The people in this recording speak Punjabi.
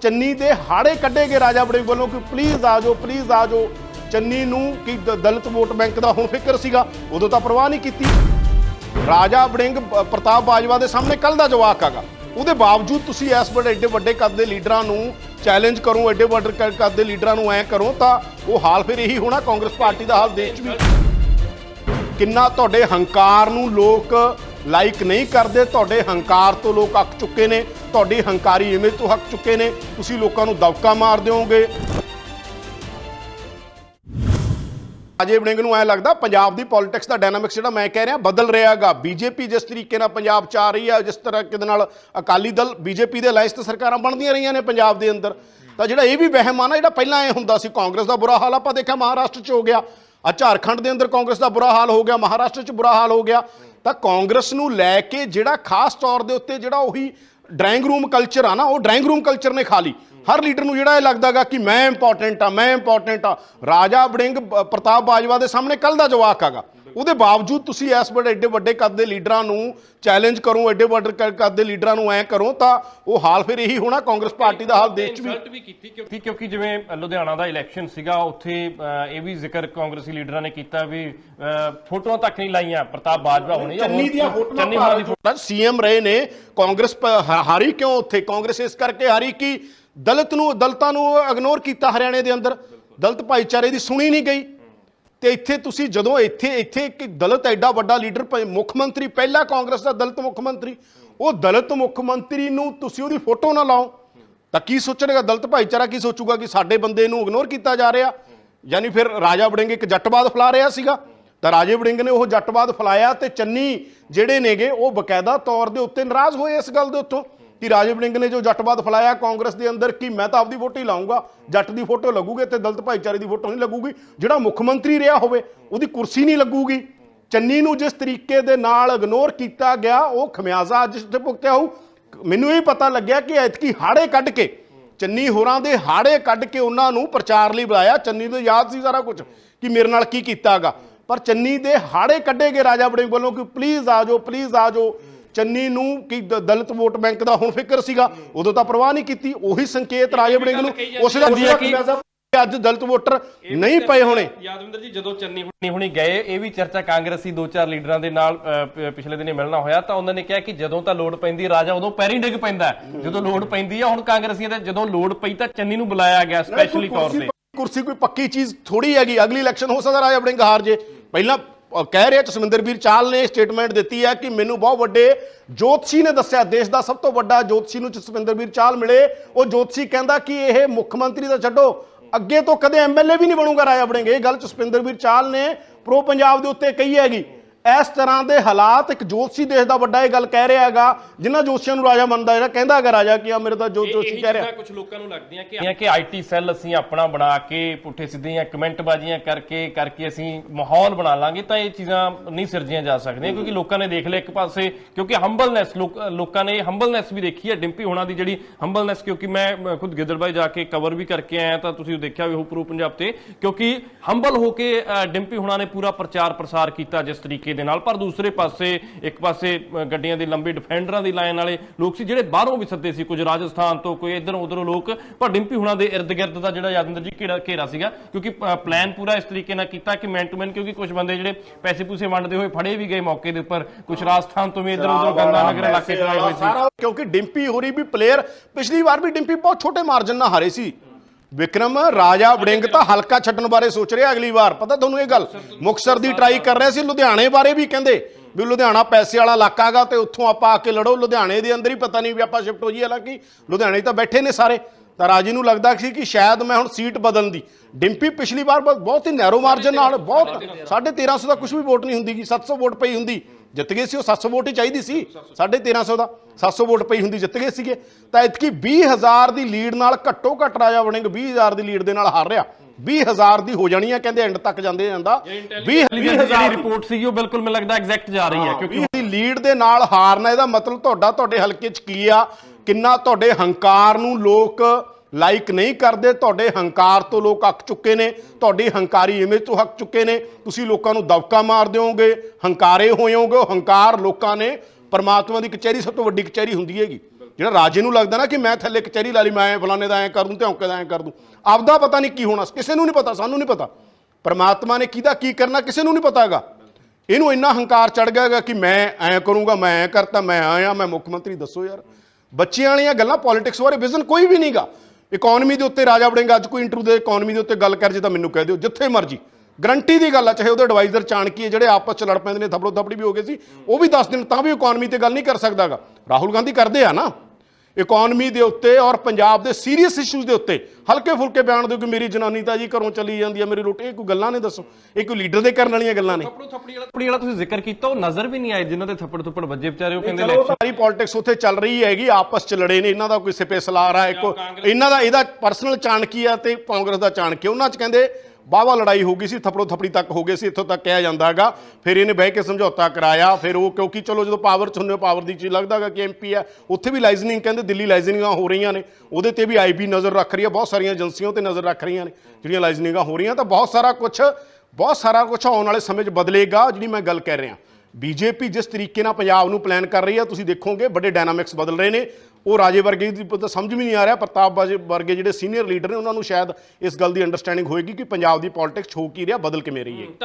ਚੰਨੀ ਦੇ ਹਾੜੇ ਕੱਢੇ ਗਏ ਰਾਜਾ ਬੜੇ ਵੱਲੋਂ ਕਿ ਪਲੀਜ਼ ਆ ਜਾਓ ਪਲੀਜ਼ ਆ ਜਾਓ। ਚੰਨੀ ਨੂੰ ਕਿ ਦਲਿਤ ਵੋਟ ਬੈਂਕ ਦਾ ਹੁਣ ਫਿਕਰ ਸੀਗਾ, ਉਦੋਂ ਤਾਂ ਪਰਵਾਹ ਨਹੀਂ ਕੀਤੀ। ਰਾਜਾ ਵੜਿੰਗ ਪ੍ਰਤਾਪ ਬਾਜਵਾ ਦੇ ਸਾਹਮਣੇ ਕੱਲ ਦਾ ਜਵਾਕ ਆਗਾ ਉਹਦੇ ਬਾਵਜੂਦ ਤੁਸੀਂ ਇਸ ਵੱਡੇ ਏਡੇ ਵੱਡੇ ਕੱਦ ਦੇ ਲੀਡਰਾਂ ਨੂੰ ਚੈਲੰਜ ਕਰੋ, ਐਡੇ ਵੱਡੇ ਕ- ਕੱਦ ਦੇ ਲੀਡਰਾਂ ਨੂੰ ਐ ਕਰੋ, ਤਾਂ ਉਹ ਹਾਲ ਫਿਰ ਇਹੀ ਹੋਣਾ, ਕਾਂਗਰਸ ਪਾਰਟੀ ਦਾ ਹਾਲ ਦੇਸ਼ 'ਚ ਵੀ। ਕਿੰਨਾ ਤੁਹਾਡੇ ਹੰਕਾਰ ਨੂੰ ਲੋਕ ਲਾਈਕ ਨਹੀਂ ਕਰਦੇ, ਤੁਹਾਡੇ ਹੰਕਾਰ ਤੋਂ ਲੋਕ ਅੱਕ ਚੁੱਕੇ ਨੇ, ਤੁਹਾਡੀ ਹੰਕਾਰੀ ਇਮੇਜ ਤੋਂ ਹੱਕ ਚੁੱਕੇ ਨੇ, ਤੁਸੀਂ ਲੋਕਾਂ ਨੂੰ ਦਬਕਾ ਮਾਰ ਦਿਓਗੇ। ਅਜੇ ਵੜਿੰਗ ਨੂੰ ਐ ਲੱਗਦਾ, ਪੰਜਾਬ ਦੀ ਪੋਲਿਟਿਕਸ ਦਾ ਡਾਇਨਾਮਿਕਸ ਜਿਹੜਾ ਮੈਂ ਕਹਿ ਰਿਹਾ, ਬਦਲ ਰਿਹਾਗਾ ਬੀਜੇਪੀ ਜਿਸ ਤਰੀਕੇ ਨਾਲ ਪੰਜਾਬ ਚ ਆ ਰਹੀ ਹੈ, ਜਿਸ ਤਰ੍ਹਾਂ ਦੇ ਨਾਲ ਅਕਾਲੀ ਦਲ ਬੀਜੇਪੀ ਦੇ ਅਲਾਈਅੰਸ ਤੇ ਸਰਕਾਰਾਂ ਬਣਦੀਆਂ ਰਹੀਆਂ ਨੇ ਪੰਜਾਬ ਦੇ ਅੰਦਰ, ਤਾਂ ਜਿਹੜਾ ਇਹ ਵੀ ਵਹਿਮ ਆ ਨਾ, ਜਿਹੜਾ ਪਹਿਲਾਂ ਐ ਹੁੰਦਾ ਸੀ, ਕਾਂਗਰਸ ਦਾ ਬੁਰਾ ਹਾਲ ਆਪਾਂ ਦੇਖਿਆ, ਮਹਾਰਾਸ਼ਟਰ ਚ ਹੋ ਗਿਆ। ਆ ਝਾਰਖੰਡ ਦੇ ਅੰਦਰ ਕਾਂਗਰਸ ਦਾ ਬੁਰਾ ਹਾਲ ਹੋ ਗਿਆ, ਮਹਾਰਾਸ਼ਟਰ ਚ ਬੁਰਾ ਹਾਲ ਹੋ ਗਿਆ। ਤਾਂ ਕਾਂਗਰਸ ਨੂੰ ਲੈ ਕੇ ਜਿਹੜਾ ਖਾਸ ਤੌਰ ਦੇ ਉੱਤੇ ਜਿਹੜਾ ਉਹੀ ਡਰਾਇੰਗ ਰੂਮ ਕਲਚਰ ਆ ਨਾ, ਉਹ ਡਰਾਇੰਗ ਰੂਮ ਕਲਚਰ ਨੇ ਖਾ ਲਈ। ਹਰ ਲੀਡਰ ਨੂੰ ਜਿਹੜਾ ਇਹ ਲੱਗਦਾਗਾ ਕਿ ਮੈਂ ਇੰਪੋਰਟੈਂਟ ਆ, ਮੈਂ ਇੰਪੋਰਟੈਂਟ ਆ। ਰਾਜਾ ਵੜਿੰਗ ਬ- ਪ੍ਰਤਾਪ ਬਾਜਵਾ ਦੇ ਸਾਹਮਣੇ ਕੱਲ ਦਾ ਜਵਾਕ ਆਗਾ। ਉਹਦੇ ਬਾਵਜੂਦ ਤੁਸੀਂ ਇਸ ਵੱਡੇ ਏਡੇ ਵੱਡੇ ਕੱਦ ਦੇ ਲੀਡਰਾਂ ਨੂੰ ਚੈਲੰਜ ਕਰੋ ਏਡੇ ਵੱਡੇ ਕੱਦ ਦੇ ਲੀਡਰਾਂ ਨੂੰ ਐ ਕਰੋ ਤਾਂ ਉਹ ਹਾਲ ਫਿਰ ਇਹੀ ਹੋਣਾ ਕਾਂਗਰਸ ਪਾਰਟੀ ਦਾ ਹਾਲ ਦੇਸ਼ 'ਚ ਵੀ ਇਨਸਲਟ ਵੀ ਕੀਤੀ ਕਿਉਂਕਿ ਕਿਉਂਕਿ ਜਿਵੇਂ ਲੁਧਿਆਣਾ ਦਾ ਇਲੈਕਸ਼ਨ ਸੀਗਾ ਉੱਥੇ ਇਹ ਵੀ ਜ਼ਿਕਰ ਕਾਂਗਰਸੀ ਲੀਡਰਾਂ ਨੇ ਕੀਤਾ ਵੀ ਫੋਟੋਆਂ ਤੱਕ ਨਹੀਂ ਲਾਈਆਂ ਪ੍ਰਤਾਪ ਬਾਜਵਾ ਹੋਣੀ ਜਾਂ ਚੰਨੀ ਦੀਆਂ ਫੋਟੋਆਂ ਚੰਨੀ ਹੋਣਾ ਦੀ ਫੋਟੋ ਸੀਐਮ ਰਹੇ ਨੇ ਕਾਂਗਰਸ ਹਾਰੀ ਕਿਉਂ ਉੱਥੇ? ਕਾਂਗਰਸ ਇਸ ਕਰਕੇ ਹਾਰੀ ਕਿ ਦਲਿਤ ਨੂੰ ਦਲਤਾਂ ਨੂੰ ਇਗਨੋਰ ਕੀਤਾ ਹਰਿਆਣੇ ਦੇ ਅੰਦਰ। ਦਲਿਤ ਭਾਈਚਾਰੇ ਦੀ ਸੁਣੀ ਨਹੀਂ ਗਈ। ਤੇ ਇੱਥੇ ਤੁਸੀਂ ਜਦੋਂ ਇੱਥੇ ਇੱਥੇ ਇੱਕ ਦਲਿਤ ਐਡਾ ਵੱਡਾ ਲੀਡਰ ਪ- ਮੁੱਖ ਮੰਤਰੀ, ਪਹਿਲਾ ਕਾਂਗਰਸ ਦਾ ਦਲਿਤ ਮੁੱਖ ਮੰਤਰੀ, ਉਹ ਦਲਿਤ ਮੁੱਖ ਮੰਤਰੀ ਨੂੰ ਤੁਸੀਂ ਉਹਦੀ ਫੋਟੋ ਨਾ ਲਾਓ। ਤਾਂ ਕੀ ਸੋਚਣਗਾ? ਦਲਿਤ ਭਾਈਚਾਰਾ ਕੀ ਸੋਚੂਗਾ ਕਿ ਸਾਡੇ ਬੰਦੇ ਨੂੰ ਇਗਨੋਰ ਕੀਤਾ ਜਾ ਰਿਹਾ? ਯਾਨੀ ਫਿਰ ਰਾਜਾ ਵੜਿੰਗ ਇੱਕ ਜੱਟਵਾਦ ਫੈਲਾ ਰਿਹਾ ਸੀਗਾ। ਤਾਂ ਰਾਜੇ ਵੜਿੰਗ ਨੇ ਉਹ ਜੱਟਵਾਦ ਫੈਲਾਇਆ ਤੇ ਚੰਨੀ ਜਿਹੜੇ ਨੇਗੇ, ਉਹ ਬਕਾਇਦਾ ਤੌਰ ਦੇ ਉੱਤੇ ਨਾਰਾਜ਼ ਹੋਏ ਇਸ ਗੱਲ ਦੇ ਉੱਤੋਂ। ਕਿ ਰਾਜੇ ਵੜਿੰਗ ਨੇ ਜੋ ਜੱਟਵਾਦ ਫੈਲਾਇਆ, ਕਾਂਗਰਸ ਦੇ ਅੰਦਰ ਕਿ ਮੈਂ ਤਾਂ ਆਪਦੀ ਫੋਟੋ ਹੀ ਲਾਉਂਗਾ ਜੱਟ ਦੀ ਫੋਟੋ ਲੱਗੂਗੀ ਤੇ ਦਲਤ ਭਾਈਚਾਰੇ ਦੀ ਫੋਟੋ ਨਹੀਂ ਲੱਗੂਗੀ। ਜਿਹੜਾ ਮੁੱਖ ਮੰਤਰੀ ਰਿਹਾ ਹੋਵੇ, ਉਹਦੀ ਕੁਰਸੀ ਨਹੀਂ ਲੱਗੂਗੀ। ਚੰਨੀ ਨੂੰ ਜਿਸ ਤਰੀਕੇ ਦੇ ਨਾਲ ਇਗਨੋਰ ਕੀਤਾ ਗਿਆ, ਉਹ ਖਮਿਆਜ਼ਾ ਅੱਜ ਤੇ ਭੁਗਤਿਆ ਹੋਊ। ਮੈਨੂੰ ਇਹ ਪਤਾ ਲੱਗਿਆ ਕਿ ਐਤਕੀ ਹਾੜੇ ਕੱਢ ਕੇ, ਚੰਨੀ ਹੋਰਾਂ ਦੇ ਹਾੜੇ ਕੱਢ ਕੇ ਉਹਨਾਂ ਨੂੰ ਪ੍ਰਚਾਰ ਲਈ ਬੁਲਾਇਆ। ਚੰਨੀ ਨੂੰ ਯਾਦ ਸੀ ਸਾਰਾ ਕੁਝ ਕਿ ਮੇਰੇ ਨਾਲ ਕੀ ਕੀਤਾਗਾ। ਪਰ ਚੰਨੀ ਦੇ ਹਾੜੇ ਕੱਢੇ ਗਏ ਰਾਜਾ ਬੜਿੰਗ ਵੱਲੋਂ ਕਿ ਪਲੀਜ਼ ਆ ਜਾਓ ਪਲੀਜ਼ ਆ ਜਾਓ। ਚੰਨੀ ਨੂੰ ਕਿ ਦ- ਦਲਿਤ ਵੋਟ ਬੈਂਕ ਦਾ ਹੁਣ ਫਿਕਰ ਸੀਗਾ ਉਦੋਂ ਤਾਂ ਪਰਵਾਹ ਨਹੀਂ ਕੀਤੀ ਉਹੀ ਸੰਕੇਤ ਰਾਜਾ ਵੜਿੰਗ ਨੂੰ ਉਸੇ ਦਾ ਜਾਂਦੀ ਹੈ ਕਿ- ਅੱਜ ਦਲਿਤ ਵੋਟਰ ਨਹੀਂ ਪਏ ਹੋਣੇ। ਯਾਦਵਿੰਦਰ ਜੀ ਜਦੋਂ ਚੰਨੀ ਹੁਣੀ ਹੁਣੀ ਗਏ ਇਹ ਵੀ ਚਰਚਾ ਕਾਂਗਰਸੀ ਦੋ ਚਾਰ ਲੀਡਰਾਂ ਦੇ ਨਾਲ ਅ, ਪ- ਪਿਛਲੇ ਦਿਨੇ ਮਿਲਣਾ ਹੋਇਆ ਤਾਂ ਉਹਨਾਂ ਨੇ ਕਿਹਾ ਕਿ ਜਦੋਂ ਤਾਂ ਲੋੜ ਪੈਂਦੀ ਰਾਜਾ ਉਦੋਂ ਪੈਰੀ ਡਿੱਗ ਪੈਂਦਾ ਹੈ। ਜਦੋਂ ਲੋੜ ਪੈਂਦੀ ਆ ਹੁਣ ਕਾਂਗਰਸੀਆਂ ਦੇ ਜਦੋਂ ਲੋੜ ਪਈ ਤਾਂ ਚੰਨੀ ਨੂੰ ਬੁਲਾਇਆ ਗਿਆ ਸਪੈਸ਼ਲੀ ਤੌਰ ਤੇ। ਕੁਰਸੀ ਕੋਈ ਪੱਕੀ ਚੀਜ਼ ਥੋੜੀ ਹੈਗੀ ਅਗਲੀ ਇਲੈਕਸ਼ਨ ਹੋ ਸਕਦਾ ਰਾਜਾ ਵੜਿੰਗ ਹਾਰ ਜੇ। ਪਹਿਲਾਂ ਕਹਿ ਰਿਹਾ ਜਸਵਿੰਦਰ ਵੀਰ ਚਾਲ ਨੇ ਸਟੇਟਮੈਂਟ ਦਿੱਤੀ ਹੈ ਕਿ ਮੈਨੂੰ ਬਹੁਤ ਵੱਡੇ ਜੋਤਸ਼ੀ ਨੇ ਦੱਸਿਆ, ਦੇਸ਼ ਦਾ ਸਭ ਤੋਂ ਵੱਡਾ ਜੋਤਸ਼ੀ ਨੂੰ ਜਸਵਿੰਦਰ ਵੀਰ ਚਾਲ ਮਿਲੇ। ਉਹ ਜੋਤਸ਼ੀ ਕਹਿੰਦਾ ਕਿ ਇਹ ਮੁੱਖ ਮੰਤਰੀ ਦਾ ਛੱਡੋ, ਅੱਗੇ ਤੋਂ ਕਦੇ ਐਮਐਲਏ ਵੀ ਨਹੀਂ ਬਣੂਗਾ ਰਾਜਾ ਵੜਿੰਗ। ਇਹ ਗੱਲ ਜਸਵਿੰਦਰ ਵੀਰ ਚਾਲ ਨੇ ਪ੍ਰੋ ਪੰਜਾਬ ਦੇ ਉੱਤੇ ਕਹੀ ਹੈਗੀ। ਇਸ ਤਰ੍ਹਾਂ ਦੇ ਹਾਲਾਤ ਇੱਕ ਜੋਤਸ਼ੀ ਦੇਸ਼ ਦਾ ਵੱਡਾ ਇਹ ਗੱਲ ਕਹਿ ਰਿਹਾ ਹੈਗਾ ਜਿਨ੍ਹਾਂ ਜੋਤਸ਼ੀਆਂ ਨੂੰ ਰਾਜਾ ਮੰਨਦਾ ਜਿਹੜਾ ਕਹਿੰਦਾ ਹੈਗਾ ਰਾਜਾ ਕਿ ਆ ਮੇਰੇ ਤਾਂ ਜੋ ਜੋਤਸ਼ੀ ਕਹਿ ਰਿਹਾ। ਕੁਝ ਲੋਕਾਂ ਨੂੰ ਲੱਗਦੀਆਂ ਕਿ ਕਿ ਆਈਟੀ ਸੈੱਲ ਅਸੀਂ ਆਪਣਾ ਬਣਾ ਕੇ ਪੁੱਠੇ ਸਿੱਧੀਆਂ ਕਮੈਂਟ ਬਾਜ਼ੀਆਂ ਕਰਕੇ ਕਰਕੇ ਅਸੀਂ ਮਾਹੌਲ ਬਣਾ ਲਾਂਗੇ ਤਾਂ ਇਹ ਚੀਜ਼ਾਂ ਨਹੀਂ ਸਿਰਜੀਆਂ ਜਾ ਸਕਦੀਆਂ ਕਿਉਂਕਿ ਲੋਕਾਂ ਨੇ ਦੇਖ ਲਿਆ ਇੱਕ ਪਾਸੇ ਕਿਉਂਕਿ ਹੰਬਲਨੈਸ ਲੋਕਾਂ ਨੇ ਹੰਬਲਨੈਸ ਵੀ ਦੇਖੀ ਹੈ ਡਿੰਪੀ ਹੋਣਾ ਦੀ ਜਿਹੜੀ ਹੰਬਲਨੈਸ ਕਿਉਂਕਿ ਮੈਂ ਖੁਦ ਗਿੱਦੜਬਾਈ ਜਾ ਕੇ ਕਵਰ ਵੀ ਕਰਕੇ ਆਇਆ ਤਾਂ ਤੁਸੀਂ ਦੇਖਿਆ ਵੀ ਉਹ ਪ੍ਰੋ ਪੰਜਾਬ ਤੇ ਕਿਉਂਕਿ ਹੰਬਲ ਹੋ ਕੇ ਡਿੰਪੀ ਹੋਣਾ ਨੇ ਪੂਰਾ ਪ੍ਰਚਾਰ ਪ੍ਰਸਾਰ ਕੀਤਾ ਜਿਸ ਤਰੀਕੇ ਦੇ ਨਾਲ, ਪਰ ਦੂਸਰੇ ਪਾਸੇ, ਇੱਕ ਪਾਸੇ ਗੱਡੀਆਂ ਦੇ ਲੰਬੇ ਡਿਫੈਂਡਰਾਂ ਦੀ ਲਾਈਨ ਵਾਲੇ ਲੋਕ ਸੀ, ਜਿਹੜੇ ਬਾਹਰੋਂ ਵੀ ਸੱਦੇ ਸੀ, ਕੁਝ ਰਾਜਸਥਾਨ ਤੋਂ, ਕੋਈ ਇਧਰੋਂ ਉਧਰੋਂ ਲੋਕ। ਪਰ ਡਿੰਪੀ ਹੁਣਾਂ ਦੇ ਇਰਦ ਗਿਰਦ ਦਾ ਜਿਹੜਾ ਯਾਦਵਿੰਦਰ ਜੀ ਘੇਰਾ ਘੇਰਾ ਸੀਗਾ, ਕਿਉਂਕਿ ਪਲਾਨ ਪੂਰਾ ਇਸ ਤਰੀਕੇ ਨਾਲ ਕੀਤਾ ਕਿ ਮੈਨ ਟੂ ਮੈਨ ਕਿਉਂਕਿ ਕੁਝ ਬੰਦੇ ਜਿਹੜੇ ਪੈਸੇ ਪੂਸੇ ਵੰਡਦੇ ਹੋਏ ਫੜੇ ਵੀ ਗਏ ਮੌਕੇ ਦੇ ਉੱਪਰ। ਕੁਝ ਰਾਜਸਥਾਨ ਤੋਂ ਵੀ ਇਧਰ ਉਧਰ ਗੰਗਾ ਨਗਰ ਇਲਾਕੇ ਤੋਂ ਆਏ ਹੋਏ ਸੀ। ਕਿਉਂਕਿ ਡਿੰਪੀ ਹੋਰੀ ਵੀ ਪਲੇਅਰ ਪਿਛਲੀ ਵਾਰ ਵੀ ਡਿੰਪੀ ਬਹੁਤ ਛੋਟੇ ਮਾਰਜਨ ਨਾਲ ਹਾਰੇ ਸੀ। ਵਿਕਰਮ ਰਾਜਾ ਵੜਿੰਗ ਤਾਂ ਹਲਕਾ ਛੱਡਣ ਬਾਰੇ ਸੋਚ ਰਿਹਾ ਅਗਲੀ ਵਾਰ। ਪਤਾ ਤੁਹਾਨੂੰ ਇਹ ਗੱਲ? ਮੁਕਸਰ ਦੀ ਟਰਾਈ ਕਰ ਰਿਹਾ ਸੀ ਲੁਧਿਆਣੇ ਬਾਰੇ ਵੀ ਕਹਿੰਦੇ ਵੀ ਲੁਧਿਆਣਾ ਪੈਸੇ ਵਾਲਾ ਇਲਾਕਾ ਹੈਗਾ ਤੇ ਉੱਥੋਂ ਆਪਾਂ ਆ ਕੇ ਲੜੋ। ਲੁਧਿਆਣੇ ਦੇ ਅੰਦਰ ਹੀ ਪਤਾ ਨਹੀਂ ਵੀ ਆਪਾਂ ਸ਼ਿਫਟ ਹੋ ਜੀ ਹਾਲਾਂਕਿ ਲੁਧਿਆਣੇ ਤਾਂ ਬੈਠੇ ਨੇ ਸਾਰੇ। ਤਾਂ ਰਾਜੀ ਨੂੰ ਲੱਗਦਾ ਸੀ ਕਿ ਸ਼ਾਇਦ ਮੈਂ ਹੁਣ ਸੀਟ ਬਦਲਣ ਦੀ। ਡਿੰਪੀ ਪਿਛਲੀ ਵਾਰ ਬਹੁਤ- ਹੀ ਨੈਰੋ ਮਾਰਜਨ ਨਾਲ ਬਹੁਤ 1350 ਦਾ ਕੁਝ ਵੀ ਵੋਟ ਨਹੀਂ ਹੁੰਦੀ ਗੀ 700 ਵੋਟ ਪਈ ਹੁੰਦੀ। ਜਿੱਤ ਗਏ ਸੀ ਉਹ 700 ਵੋਟ ਹੀ ਚਾਹੀਦੀ ਸੀ। 1350 ਦਾ 700 ਵੋਟ ਪਈ ਹੁੰਦੀ ਜਿੱਤ ਗਏ ਸੀਗੇ। ਤਾਂ ਇਤਕੀ 20000 ਦੀ ਲੀਡ ਨਾਲ ਘੱਟੋ ਘੱਟ ਰਾਜਾ ਵੜਿੰਗ 20000 ਦੀ ਲੀਡ ਦੇ ਨਾਲ ਹਾਰ ਰਿਹਾ। 20000 ਦੀ ਹੋ ਜਾਣੀ ਆ ਕਹਿੰਦੇ ਐਂਡ ਤੱਕ ਜਾਂਦੇ ਜਾਂਦਾ। 20 ਜਿਹੜੀ ਰਿਪੋਰਟ ਸੀਗੀ ਉਹ ਬਿਲਕੁਲ ਮੈਨੂੰ ਲੱਗਦਾ ਐਗਜ਼ੈਕਟ ਜਾ ਰਹੀ ਹੈ ਕਿਉਂਕਿ ਕਿਉਂਕਿ ਲੀਡ ਦੇ ਨਾਲ ਹਾਰਨਾ ਇਹਦਾ ਮਤਲਬ ਤੁਹਾਡਾ ਤੁਹਾਡੇ ਹਲਕੇ 'ਚ ਕੀ ਆ? ਕਿੰਨਾ ਤੁਹਾਡੇ ਹੰਕਾਰ ਨੂੰ ਲੋਕ ਲਾਈਕ ਨਹੀਂ ਕਰਦੇ, ਤੁਹਾਡੇ ਹੰਕਾਰ ਤੋਂ ਲੋਕ ਅੱਕ ਚੁੱਕੇ ਨੇ, ਤੁਹਾਡੀ ਹੰਕਾਰੀ ਇਮੇਜ ਤੋਂ ਹੱਕ ਚੁੱਕੇ ਨੇ, ਤੁਸੀਂ ਲੋਕਾਂ ਨੂੰ ਦਬਕਾ ਮਾਰ ਦਿਓਗੇ, ਹੰਕਾਰੇ ਹੋਇਓਗੇ ਉਹ ਹੰਕਾਰ ਲੋਕਾਂ ਨੇ ਪਰਮਾਤਮਾ ਦੀ ਕਚਹਿਰੀ, ਸਭ ਤੋਂ ਵੱਡੀ ਕਚਹਿਰੀ ਹੁੰਦੀ ਹੈਗੀ। ਜਿਹੜਾ ਰਾਜੇ ਨੂੰ ਲੱਗਦਾ ਨਾ ਕਿ ਮੈਂ ਥੱਲੇ ਕਚਹਿਰੀ ਲਾ ਲਈ, ਮੈਂ ਫਲਾਣੇ ਦਾ ਐਂ ਕਰ ਦੂੰ ਤੇ ਔਕੇ ਦਾ ਐਂ ਕਰ ਦੂੰ, ਆਪਦਾ ਪਤਾ ਨਹੀਂ ਕੀ ਹੋਣਾ, ਕਿਸੇ ਨੂੰ ਨਹੀਂ ਪਤਾ, ਸਾਨੂੰ ਨਹੀਂ ਪਤਾ। ਪਰਮਾਤਮਾ ਨੇ ਕਿਹਦਾ ਕੀ ਕਰਨਾ, ਕਿਸੇ ਨੂੰ ਨਹੀਂ ਪਤਾ ਹੈਗਾ। ਇਹਨੂੰ ਇੰਨਾ ਹੰਕਾਰ ਚੜ ਗਿਆ ਹੈਗਾ ਕਿ ਮੈਂ ਐਂ ਕਰੂੰਗਾ, ਮੈਂ ਐਂ ਕਰਤਾ, ਮੈਂ ਆਇਆ, ਮੈਂ ਮੁੱਖ ਮੰਤਰੀ, ਦੱਸੋ ਯਾਰ। ਬੱਚਿਆਂ ਵਾਲੀਆਂ ਗੱਲਾਂ ਪੋਲਿਟਿਕਸ ਬਾਰੇ ਵਿਜ਼ਨ ਕੋਈ ਵੀ ਨਹੀਂਗਾ। ਇਕਨੋਮੀ ਦੇ ਉੱਤੇ ਰਾਜਾ ਵੜਿੰਗ, ਅੱਜ ਕੋਈ ਇੰਟਰਵਿਊ ਦੇ ਇਕਨੋਮੀ ਦੇ ਉੱਤੇ ਗੱਲ ਕਰ ਜੇ ਤਾਂ ਮੈਨੂੰ ਕਹਿ ਦਿਓ, ਜਿੱਥੇ ਮਰਜ਼ੀ। ਗਰੰਟੀ ਦੀ ਗੱਲ ਆ, ਚਾਹੇ ਉਹਦੇ ਐਡਵਾਈਜ਼ਰ ਚਾਣਕੀ ਜਿਹੜੇ ਆਪਸ ਚ ਲੜ ਪੈਂਦੇ ਨੇ ਥਪੜੋ ਥਪੜੀ ਵੀ ਹੋ ਗਏ ਸੀ, ਉਹ ਵੀ ਦੱਸ ਦਿਨ ਤਾਂ ਵੀ ਇਕਨੋਮੀ ਤੇ ਗੱਲ ਨਹੀਂ ਕਰ ਸਕਦਾਗਾ। ਰਾਹੁਲ ਗਾਂਧੀ ਕਰਦੇ ਆ ਨਾ। ਇਕਨੋਮੀ ਦੇ ਉੱਤੇ ਔਰ ਪੰਜਾਬ ਦੇ ਸੀਰੀਅਸ ਇਸ਼ੂਜ਼ ਦੇ ਉੱਤੇ ਹਲਕੇ ਫੁਲਕੇ ਬਿਆਨ ਦਿਓ ਕਿ ਮੇਰੀ ਜਨਾਨੀ ਤਾਂ ਜੀ ਘਰੋਂ ਚਲੀ ਜਾਂਦੀ ਹੈ ਮੇਰੀ ਰੋਟੀ ਇਹ ਕੋਈ ਗੱਲਾਂ ਨੇ ਦੱਸੋ? ਇਹ ਕੋਈ ਲੀਡਰ ਦੇ ਕਰਨ ਵਾਲੀਆਂ ਗੱਲਾਂ ਨੇ? ਥੱਪੜੋ ਥੱਪੜੀ ਵਾਲਾ ਥੱਪੜੀ ਵਾਲਾ ਤੁਸੀਂ ਜ਼ਿਕਰ ਕੀਤਾ ਉਹ ਨਜ਼ਰ ਵੀ ਨਹੀਂ ਆਏ ਜਿਨ੍ਹਾਂ ਤੇ ਥੱਪੜ ਥੁੱਪੜ ਵੱਜੇ ਵਿਚਾਰੇ ਉਹ ਕਹਿੰਦੇ ਚਲੋ ਸਾਰੀ ਪੋਲਿਟਿਕਸ ਉੱਥੇ ਚੱਲ ਰਹੀ ਹੈਗੀ ਆਪਸ ਚ ਲੜੇ ਨੇ ਇਹਨਾਂ ਦਾ ਕੋਈ ਸਿਪੇ ਸਲਾਰ ਆ ਇੱਕ ਇਹਨਾਂ ਦਾ ਇਹਦਾ ਪਰਸਨਲ ਚਾਣਕੀ ਆ ਤੇ ਕਾਂਗਰਸ ਦਾ ਚਾਣਕੀ ਉਹਨਾਂ ਚ ਕਹਿੰਦੇ ਬਾਵਾ ਲੜਾਈ ਹੋ ਗਈ ਸੀ, ਥੱਪੜੋ ਥੱਪੜੀ ਤੱਕ ਹੋ ਗਏ ਸੀ, ਇੱਥੋਂ ਤੱਕ ਕਿਹਾ ਜਾਂਦਾ ਹੈਗਾ। ਫਿਰ ਇਹਨੇ ਬਹਿ ਕੇ ਸਮਝੌਤਾ ਕਰਾਇਆ, ਫਿਰ ਉਹ ਕਿਉਂਕਿ ਚਲੋ ਜਦੋਂ ਪਾਵਰ ਚ ਹੁੰਦੇ ਹੋ ਪਾਵਰ ਦੀ ਚੀਜ਼ ਲੱਗਦਾਗਾ ਕਿ ਐਮਪੀ ਹੈ, ਉੱਥੇ ਵੀ ਲਾਈਜ਼ਨਿੰਗ ਕਹਿੰਦੇ ਦਿੱਲੀ ਲਾਈਜ਼ਨਿੰਗਾਂ ਹੋ ਰਹੀਆਂ ਨੇ। ਉਹਦੇ ਤੇ ਵੀ ਆਈਬੀ ਨਜ਼ਰ ਰੱਖ ਰਹੀ ਹੈ, ਬਹੁਤ ਸਾਰੀਆਂ ਏਜੰਸੀਆਂ ਤੇ ਨਜ਼ਰ ਰੱਖ ਰਹੀਆਂ ਨੇ, ਜਿਹੜੀਆਂ ਲਾਈਜ਼ਨਿੰਗਾਂ ਹੋ ਰਹੀਆਂ। ਤਾਂ ਬਹੁਤ ਸਾਰਾ ਕੁਝ ਬਹੁਤ ਸਾਰਾ ਕੁਝ ਆਉਣ ਵਾਲੇ ਸਮੇਂ 'ਚ ਬਦਲੇਗਾ, ਜਿਹੜੀ ਮੈਂ ਗੱਲ ਕਰ ਰਿਹਾ। ਬੀਜੇਪੀ ਜਿਸ ਤਰੀਕੇ ਨਾਲ ਪੰਜਾਬ ਨੂੰ ਪਲਾਨ ਕਰ ਰਹੀ ਹੈ, ਤੁਸੀਂ ਦੇਖੋਗੇ, ਵੱਡੇ ਡਾਇਨਾਮਿਕਸ ਬਦਲ ਰਹੇ ਨੇ। ਉਹ ਰਾਜੇ ਵਰਗੇ ਦੀ ਤਾਂ ਸਮਝ ਵੀ ਨਹੀਂ ਆ ਰਿਹਾ, ਪ੍ਰਤਾਪ ਬਾਜੇ ਵਰਗੇ ਜਿਹੜੇ ਸੀਨੀਅਰ ਲੀਡਰ ਨੇ, ਉਹਨਾਂ ਨੂੰ ਸ਼ਾਇਦ ਇਸ ਗੱਲ ਦੀ ਅੰਡਰਸਟੈਂਡਿੰਗ ਹੋਏਗੀ ਕਿ ਪੰਜਾਬ ਦੀ ਪੋਲਿਟਿਕਸ ਹੋ ਕੀ ਰਿਹਾ, ਬਦਲ ਕਿਵੇਂ ਰਹੀ ਹੈ।